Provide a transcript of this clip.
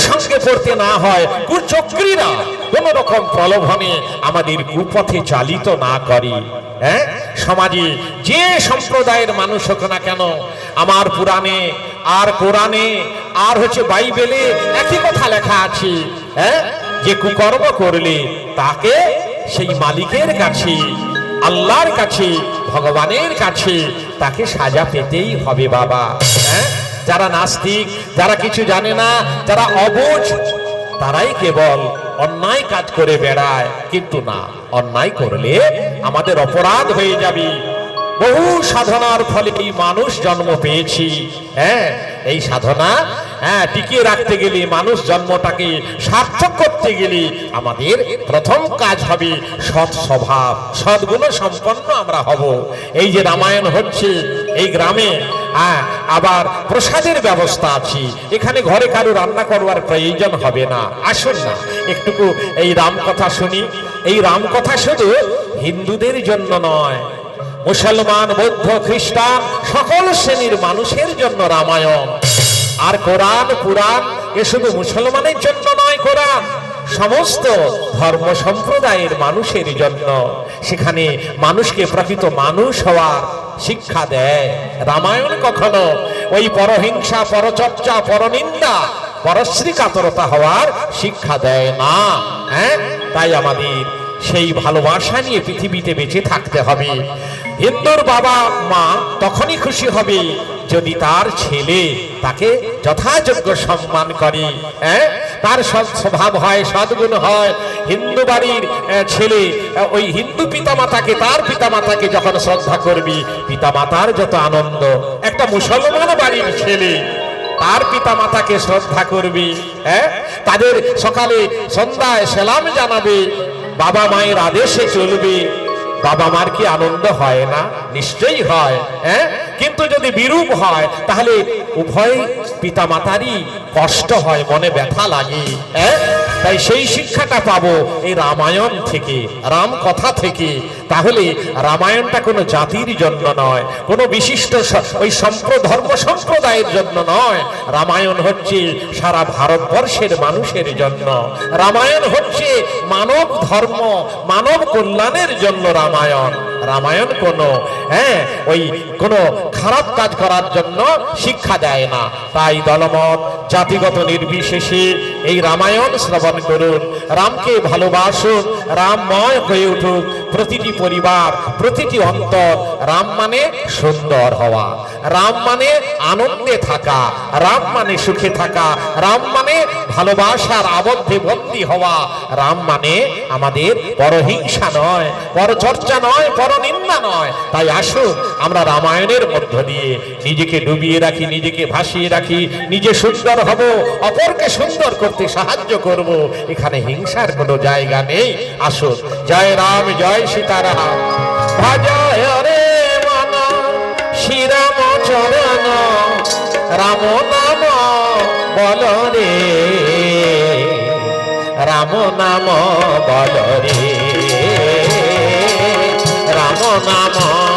কুসঙ্গে পড়তে না হয়, কুচক্রীরা কোন রকম প্রলোভনে আমাদের কুপথে চালিত না করে। হ্যাঁ? সমাজে যে সম্প্রদায়ের মানুষ হোক না কেন, আমার পুরাণে আর কোরআনে আর হচ্ছে বাইবেলে একই কথা লেখা আছে। হ্যাঁ? যে কুকর্ম করলে তাকে সেই মালিকের কাছে, আল্লাহর কাছে, ভগবানের কাছে তাকে সাজা পেতেই হবে বাবা। যারা নাস্তিক, যারা কিছু জানে না, যারা অবুঝ, তারাই কেবল অন্যায় কাজ করে বেড়ায়, কিন্তু না, অন্যায় করলে আমাদের অপরাধ হয়ে যাবে। বহু সাধনার ফলে এই মানুষ জন্ম পেয়েছি? হ্যাঁ এই সাধনা হ্যাঁ টিকিয়ে রাখতে গেলে, মানুষ জন্মটাকে সার্থক করতে গেলে আমাদের প্রথম কাজ হবে সৎ স্বভাব সদ্গুণ সম্পন্ন আমরা হব। এই যে রামায়ণ হচ্ছে, এই গ্রামে হ্যাঁ আবার প্রসাদের ব্যবস্থা আছে। এখানে ঘরে কারও রান্না করবার প্রয়োজন হবে না। আসুন না, একটুকু এই রাম কথা শুনি। এই রাম কথা শুধু হিন্দুদের জন্য নয়, মুসলমান, বৌদ্ধ, খ্রিস্টান, সকল শ্রেণির মানুষের জন্য রামায়ণ। আর কোরআন, পুরাণ, এ শুধু মুসলমানের জন্য নয়, কোরআন সমস্ত ধর্ম সম্প্রদায়ের মানুষের জন্য। সেখানে মানুষকে প্রকৃত মানুষ হওয়ার শিক্ষা দেয়। রামায়ণ কখনো? ওই পরহিংসা, পরচর্চা, পরনিন্দা পরশ্রী কাতরতা হওয়ার শিক্ষা দেয় না। হ্যাঁ? তাই আমাদের সেই ভালোবাসা নিয়ে পৃথিবীতে বেঁচে থাকতে হবে। হিন্দুর বাবা, মা তখনই খুশি হবে যদি তার ছেলে তাকে যথাযোগ্য সম্মান করে। হ্যাঁ? তার সৎ স্বভাব হয়, সদ্গুণ হয়। হিন্দু বাড়ির ছেলে ওই হিন্দু পিতামাতাকে, তার পিতামাতাকে যখন শ্রদ্ধা করবি, পিতামাতার যত আনন্দ। একটা মুসলমান বাড়ির ছেলে, তার পিতা মাতাকে শ্রদ্ধা করবি হ্যাঁ তাদের সকালে সন্ধ্যায় সেলাম জানাবে, বাবা মায়ের আদেশে চলবে। বাবা মার কি আনন্দ হয় না? নিশ্চয়ই হয় হ্যাঁ কিন্তু যদি বিরূপ হয়, তাহলে উভয় পিতা মাতারই কষ্ট হয়, মনে ব্যথা লাগে। হ্যাঁ তাই সেই শিক্ষাটা পাবো এই রামায়ণ থেকে, রাম কথা থেকে। তাহলে রামায়ণটা কোনো জাতির জন্য নয়, কোনো বিশিষ্ট ওই ধর্ম সম্প্রদায়ের জন্য নয়। রামায়ণ হচ্ছে সারা ভারতবর্ষের মানুষের জন্য। রামায়ণ হচ্ছে মানব ধর্ম, মানব কল্যাণের জন্য রামায়ণ। রামায়ণ কোনো হ্যাঁ ওই কোনো খারাপ কাজ করার জন্য শিক্ষা দেয় না। তাই দলমত, জাতিগত নির্বিশেষে এই রামায়ণ শ্রবণ করুন। রামকে ভালোবাসুন, রামময় হয়ে উঠুক। প্রতিটি পরিবার, প্রতিটি অন্তর রাম মানে সুন্দর হওয়া। রাম মানে আনন্দে থাকা। রাম মানে সুখে থাকা। রাম মানে ভালোবাসার আবদ্ধে বন্দী হওয়া। রাম মানে আমাদের পরহিংসা নয়, পরচর্চা নয় পরনিন্দা নয়। তাই আসুন, আমরা রামায়ণের মধ্য দিয়ে নিজেকে ডুবিয়ে রাখি, নিজেকে ভাসিয়ে রাখি, নিজে সুন্দর হব, অপরকে সুন্দর করতে সাহায্য করব। এখানে হিংসার কোনো জায়গা নেই। আসুন, জয় রাম, জয় সীতারাম। শ্রীরাম চরণ। রাম নাম, বল রে। রাম নাম, বল রে। রাম নাম